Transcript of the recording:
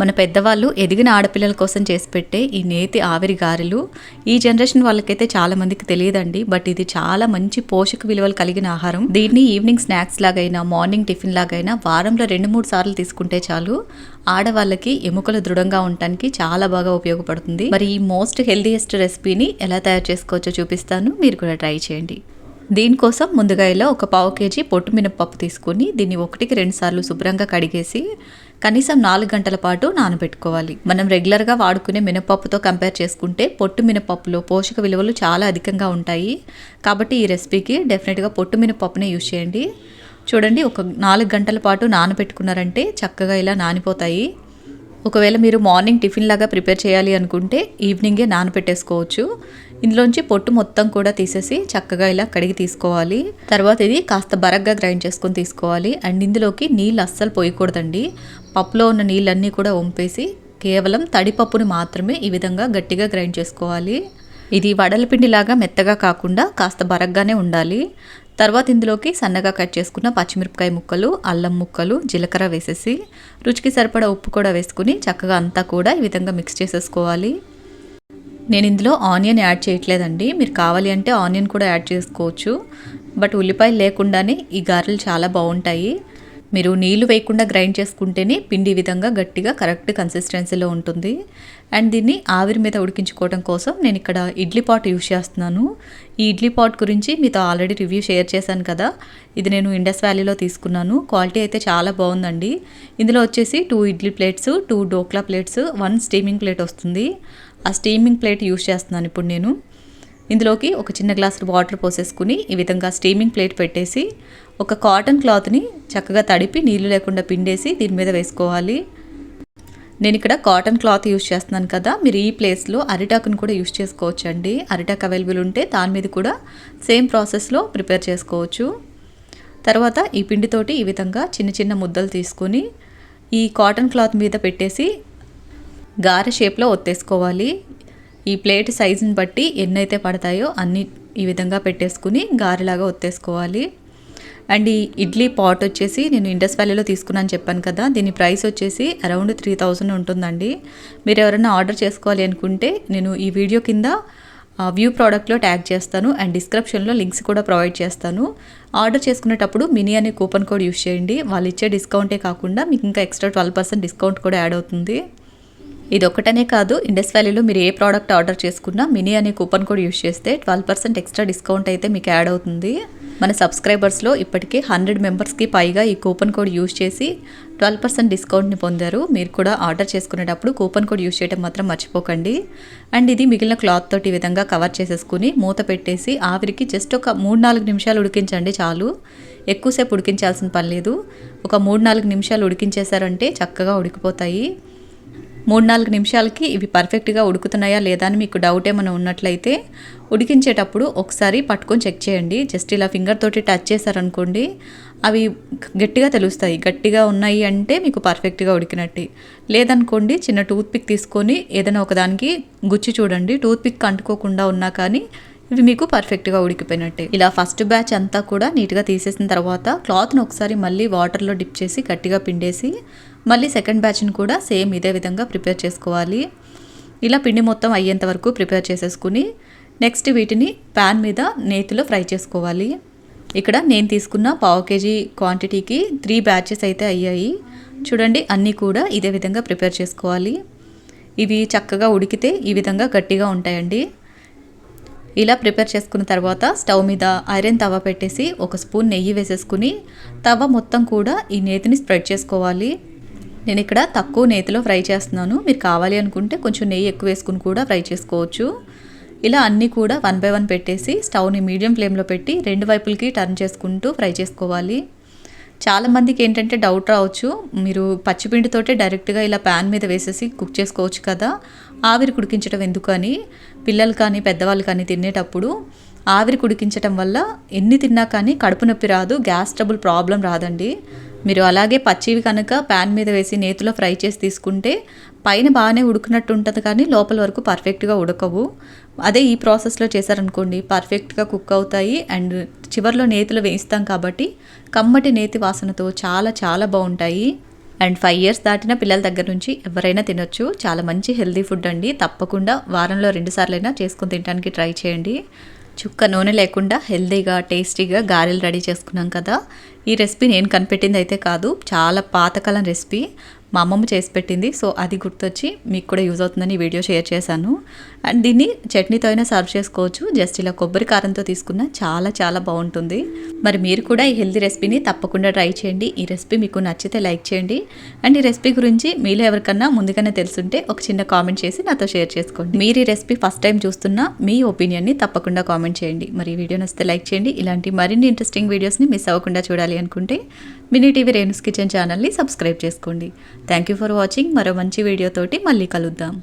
మన పెద్దవాళ్ళు ఎదిగిన ఆడపిల్లల కోసం చేసి పెట్టే ఈ నేతి ఆవిరి గారెలు ఈ జనరేషన్ వాళ్ళకైతే చాలా మందికి తెలియదండి బట్ ఇది చాలా మంచి పోషక విలువలు కలిగిన ఆహారం. దీన్ని ఈవినింగ్ స్నాక్స్ లాగైనా మార్నింగ్ టిఫిన్ లాగైనా వారంలో రెండు మూడు సార్లు తీసుకుంటే చాలు. ఆడవాళ్ళకి ఎముకలు దృఢంగా ఉండటానికి చాలా బాగా ఉపయోగపడుతుంది. మరి ఈ మోస్ట్ హెల్దీయెస్ట్ రెసిపీని ఎలా తయారు చేసుకోవచ్చో చూపిస్తాను. మీరు కూడా ట్రై చేయండి. దీనికోసం ముందుగా ఇలా ఒక పావు కేజీ పొట్టు మినపప్పు తీసుకొని దీన్ని ఒకటికి రెండు సార్లు శుభ్రంగా కడిగేసి కనీసం నాలుగు గంటల పాటు నానబెట్టుకోవాలి. మనం రెగ్యులర్గా వాడుకునే మినపప్పుతో కంపేర్ చేసుకుంటే పొట్టు మినపప్పులో పోషక విలువలు చాలా అధికంగా ఉంటాయి. కాబట్టి ఈ రెసిపీకి డెఫినెట్గా పొట్టు మినపప్పునే యూజ్ చేయండి. చూడండి ఒక నాలుగు గంటల పాటు నానబెట్టుకున్నారంటే చక్కగా ఇలా నానిపోతాయి. ఒకవేళ మీరు మార్నింగ్ టిఫిన్ లాగా ప్రిపేర్ చేయాలి అనుకుంటే ఈవినింగే నానబెట్టేసుకోవచ్చు. ఇందులోంచి పొట్టు మొత్తం కూడా తీసేసి చక్కగా ఇలా కడిగి తీసుకోవాలి. తర్వాత ఇది కాస్త బరగ్గా గ్రైండ్ చేసుకొని తీసుకోవాలి. అండ్ ఇందులోకి నీళ్ళు అస్సలు పోయకూడదండి. పప్పులో ఉన్న నీళ్ళన్నీ కూడా వంపేసి కేవలం తడిపప్పుని మాత్రమే ఈ విధంగా గట్టిగా గ్రైండ్ చేసుకోవాలి. ఇది వడల పిండిలాగా మెత్తగా కాకుండా కాస్త బరగ్గానే ఉండాలి. తర్వాత ఇందులోకి సన్నగా కట్ చేసుకున్న పచ్చిమిరపకాయ ముక్కలు అల్లం ముక్కలు జీలకర్ర వేసేసి రుచికి సరిపడా ఉప్పు కూడా వేసుకుని చక్కగా అంతా కూడా ఈ విధంగా మిక్స్ చేసేసుకోవాలి. నేను ఇందులో ఆనియన్ యాడ్ చేయట్లేదండి. మీరు కావాలి అంటే ఆనియన్ కూడా యాడ్ చేసుకోవచ్చు. బట్ ఉల్లిపాయలు లేకుండానే ఈ గారెలు చాలా బాగుంటాయి. మీరు నీళ్ళు వేయకుండా గ్రైండ్ చేసుకుంటేనే పిండి విధంగా గట్టిగా కరెక్ట్ కన్సిస్టెన్సీలో ఉంటుంది. అండ్ దీన్ని ఆవిరి మీద ఉడికించుకోవడం కోసం నేను ఇక్కడ ఇడ్లీ పాట్ యూస్ చేస్తున్నాను. ఈ ఇడ్లీ పాట్ గురించి మీతో ఆల్రెడీ రివ్యూ షేర్ చేశాను కదా. ఇది నేను ఇండస్ వ్యాలీలో తీసుకున్నాను. క్వాలిటీ అయితే చాలా బాగుందండి. ఇందులో వచ్చేసి two idli plates two dhokla plates one steaming plate వస్తుంది. ఆ స్టీమింగ్ ప్లేట్ యూస్ చేస్తున్నాను ఇప్పుడు నేను. ఇందులోకి ఒక చిన్న గ్లాస్ వాటర్ పోసేసుకుని ఈ విధంగా స్టీమింగ్ ప్లేట్ పెట్టేసి ఒక కాటన్ క్లాత్ని చక్కగా తడిపి నీళ్ళు లేకుండా పిండేసి దీని మీద వేసుకోవాలి. నేను ఇక్కడ కాటన్ క్లాత్ యూస్ చేస్తున్నాను కదా మీరు ఈ ప్లేస్లో అరిటాకును కూడా యూస్ చేసుకోవచ్చు అండి అరిటాక్ అవైలబుల్ ఉంటే దాని మీద కూడా సేమ్ ప్రాసెస్లో ప్రిపేర్ చేసుకోవచ్చు. తర్వాత ఈ పిండితోటి ఈ విధంగా చిన్న చిన్న ముద్దలు తీసుకొని ఈ కాటన్ క్లాత్ మీద పెట్టేసి గారె షేప్లో ఒత్తేసుకోవాలి. ఈ ప్లేట్ సైజుని బట్టి ఎన్నైతే పడతాయో అన్ని ఈ విధంగా పెట్టేసుకుని గారెలాగా ఒత్తేసుకోవాలి. అండ్ ఈ ఇడ్లీ పాట్ వచ్చేసి నేను ఇండస్ వ్యాలీలో తీసుకున్నాను చెప్పాను కదా దీని ప్రైస్ వచ్చేసి అరౌండ్ త్రీ థౌజండ్ ఉంటుందండి. మీరు ఎవరైనా ఆర్డర్ చేసుకోవాలి అనుకుంటే నేను ఈ వీడియో కింద వ్యూ ప్రోడక్ట్లో ట్యాగ్ చేస్తాను అండ్ డిస్క్రిప్షన్లో లింక్స్ కూడా ప్రొవైడ్ చేస్తాను. ఆర్డర్ చేసుకునేటప్పుడు మినీ అనే కూపన్ కోడ్ యూస్ చేయండి. వాళ్ళు ఇచ్చే డిస్కౌంటే కాకుండా మీకు ఇంకా ఎక్స్ట్రా ట్వెల్వ్ పర్సెంట్ డిస్కౌంట్ కూడా యాడ్ అవుతుంది. ఇది ఒక్కటనే కాదు ఇండస్ వ్యాలీలో మీరు ఏ ప్రోడక్ట్ ఆర్డర్ చేసుకున్నా మినీ అనే కూపన్ కోడ్ యూస్ చేస్తే ట్వెల్వ్ పర్సెంట్ ఎక్స్ట్రా డిస్కౌంట్ అయితే మీకు యాడ్ అవుతుంది. మన సబ్స్క్రైబర్స్లో ఇప్పటికే హండ్రెడ్ మెంబర్స్కి పైగా ఈ కూపన్ కోడ్ యూస్ చేసి ట్వెల్వ్ పర్సెంట్ డిస్కౌంట్ని పొందారు. మీరు కూడా ఆర్డర్ చేసుకునేటప్పుడు కూపన్ కోడ్ యూస్ చేయడం మాత్రం మర్చిపోకండి. అండ్ ఇది మిగిలిన క్లాత్ తోటి ఈ విధంగా కవర్ చేసేసుకుని మూత పెట్టేసి ఆవిరికి జస్ట్ ఒక మూడు నాలుగు నిమిషాలు ఉడికించండి చాలు. ఎక్కువసేపు ఉడికించాల్సిన పని లేదు. ఒక మూడు నాలుగు నిమిషాలు ఉడికించేశారంటే చక్కగా ఉడికిపోతాయి. మూడు నాలుగు నిమిషాలకి ఇవి పర్ఫెక్ట్గా ఉడుకుతున్నాయా లేదా అని మీకు డౌట్ ఏమైనా ఉన్నట్లయితే ఉడికించేటప్పుడు ఒకసారి పట్టుకొని చెక్ చేయండి. జస్ట్ ఇలా ఫింగర్ తోటి టచ్ చేశారనుకోండి అవి గట్టిగా తెలుస్తాయి. గట్టిగా ఉన్నాయి అంటే మీకు పర్ఫెక్ట్గా ఉడికినట్టు. లేదనుకోండి చిన్న టూత్పిక్ తీసుకొని ఏదైనా ఒకదానికి గుచ్చి చూడండి. టూత్పిక్ అంటుకోకుండా ఉన్నా కానీ ఇవి మీకు పర్ఫెక్ట్గా ఉడికిపోయినట్టే. ఇలా ఫస్ట్ బ్యాచ్ అంతా కూడా నీట్గా తీసేసిన తర్వాత క్లాత్ని ఒకసారి మళ్ళీ వాటర్లో డిప్ చేసి గట్టిగా పిండేసి మళ్ళీ సెకండ్ బ్యాచ్ని కూడా సేమ్ ఇదే విధంగా ప్రిపేర్ చేసుకోవాలి. ఇలా పిండి మొత్తం అయ్యేంత వరకు ప్రిపేర్ చేసేసుకుని నెక్స్ట్ వీటిని ప్యాన్ మీద నేతిలో ఫ్రై చేసుకోవాలి. ఇక్కడ నేను తీసుకున్న పావు కేజీ క్వాంటిటీకి త్రీ బ్యాచెస్ అయితే అయ్యాయి. చూడండి అన్నీ కూడా ఇదే విధంగా ప్రిపేర్ చేసుకోవాలి. ఇవి చక్కగా ఉడికితే ఈ విధంగా గట్టిగా ఉంటాయండి. ఇలా ప్రిపేర్ చేసుకున్న తర్వాత స్టవ్ మీద ఐరన్ తవ పెట్టేసి ఒక స్పూన్ నెయ్యి వేసేసుకుని తవ మొత్తం కూడా ఈ నేతిని స్ప్రెడ్ చేసుకోవాలి. నేను ఇక్కడ తక్కువ నేతిలో ఫ్రై చేస్తున్నాను. మీరు కావాలి అనుకుంటే కొంచెం నెయ్యి ఎక్కువ వేసుకుని కూడా ఫ్రై చేసుకోవచ్చు. ఇలా అన్నీ కూడా వన్ బై వన్ పెట్టేసి స్టవ్ని మీడియం ఫ్లేమ్లో పెట్టి రెండు వైపులకి టర్న్ చేసుకుంటూ ఫ్రై చేసుకోవాలి. చాలామందికి ఏంటంటే డౌట్ రావచ్చు. మీరు పచ్చిపిండితోటే డైరెక్ట్గా ఇలా ప్యాన్ మీద వేసేసి కుక్ చేసుకోవచ్చు కదా. ఆవిరి కుడికించడం ఎందుకు అని పిల్లలు కానీ పెద్దవాళ్ళు కానీ తినేటప్పుడు ఆవిరి కుడికించడం వల్ల ఎన్ని తిన్నా కానీ కడుపు నొప్పి రాదు గ్యాస్ ట్రబుల్ ప్రాబ్లం రాదండి. మీరు అలాగే పచ్చివి కనుక ప్యాన్ మీద వేసి నేతిలో ఫ్రై చేసి తీసుకుంటే పైన బాగానే ఉడికినట్టు ఉంటుంది కానీ లోపల వరకు పర్ఫెక్ట్గా ఉడకవు. అదే ఈ ప్రాసెస్లో చేశారనుకోండి పర్ఫెక్ట్గా కుక్ అవుతాయి అండ్ చివరిలో నేతిలో వేయిస్తాం కాబట్టి కమ్మటి నేతి వాసనతో చాలా చాలా బాగుంటాయి. అండ్ ఫైవ్ ఇయర్స్ దాటిన పిల్లల దగ్గర నుంచి ఎవరైనా తినొచ్చు. చాలా మంచి హెల్దీ ఫుడ్ అండి. తప్పకుండా వారంలో రెండుసార్లైనా చేసుకొని చేసుకుని తినడానికి ట్రై చేయండి. చుక్క నూనె లేకుండా హెల్దీగా టేస్టీగా గారెలు రెడీ చేసుకున్నాం కదా. ఈ రెసిపీ నేను కనిపెట్టింది అయితే కాదు. చాలా పాతకాలం రెసిపీ. మా అమ్మమ్మ చేసి పెట్టింది. సో అది గుర్తొచ్చి మీకు కూడా యూజ్ అవుతుందని వీడియో షేర్ చేశాను. అండ్ దీన్ని చట్నీతో అయినా సర్వ్ చేసుకోవచ్చు. జస్ట్ ఇలా కొబ్బరి కారంతో తీసుకున్న చాలా చాలా బాగుంటుంది. మరి మీరు కూడా ఈ హెల్దీ రెసిపీని తప్పకుండా ట్రై చేయండి. ఈ రెసిపీ మీకు నచ్చితే లైక్ చేయండి. అండ్ ఈ రెసిపీ గురించి మీలో ఎవరికన్నా ముందుగానే తెలుసుంటే ఒక చిన్న కామెంట్ చేసి నాతో షేర్ చేసుకోండి. మీరు ఈ రెసిపీ ఫస్ట్ టైం చూస్తున్నా మీ ఒపీనియన్ని తప్పకుండా కామెంట్ చేయండి. మరి ఈ వీడియో నచ్చితే లైక్ చేయండి. ఇలాంటి మరిన్ని ఇంట్రెస్టింగ్ వీడియోస్ని మిస్ అవ్వకుండా చూడాలి అనుకుంటే మినీ టీవీ రేణుస్ కిచెన్ ఛానల్ని సబ్స్క్రైబ్ చేసుకోండి. థ్యాంక్ యూ ఫర్ వాచింగ్ మరో మంచి వీడియోతోటి మళ్ళీ కలుద్దాం.